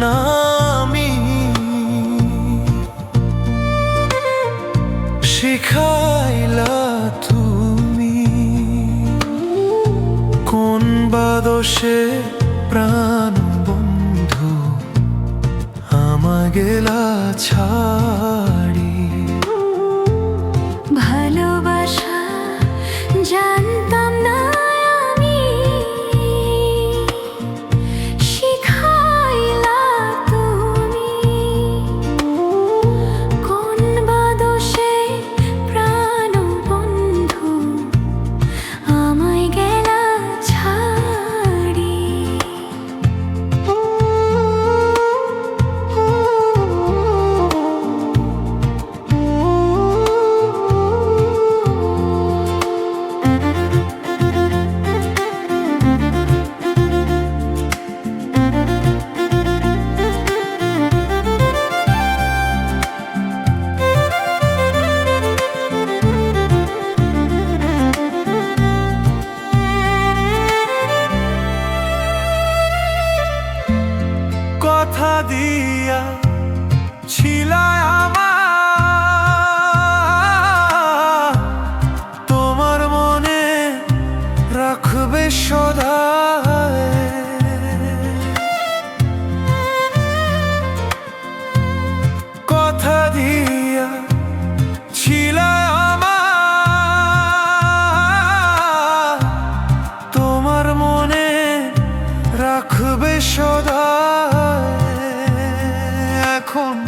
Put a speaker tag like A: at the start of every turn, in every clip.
A: না আমি শিখাইলা তুমি কোন বাদশে প্রাণ বন্ধু? আমা গেলা
B: con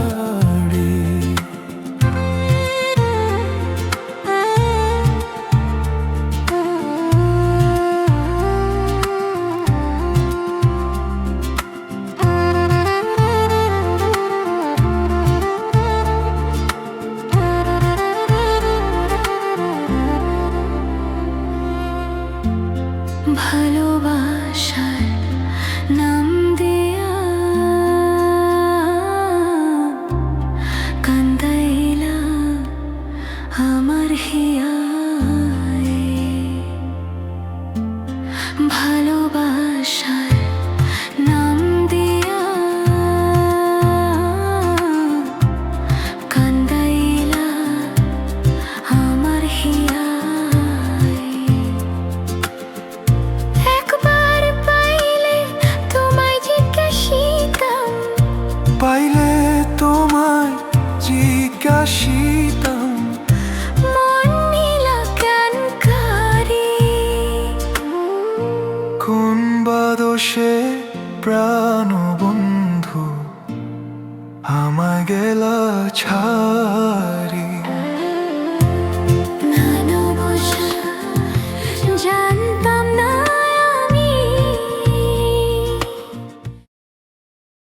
B: তোমায় জিজ্ঞাসিতাম কোন বাদশে প্রাণবন্ধু আমায় গেলা ছাড়?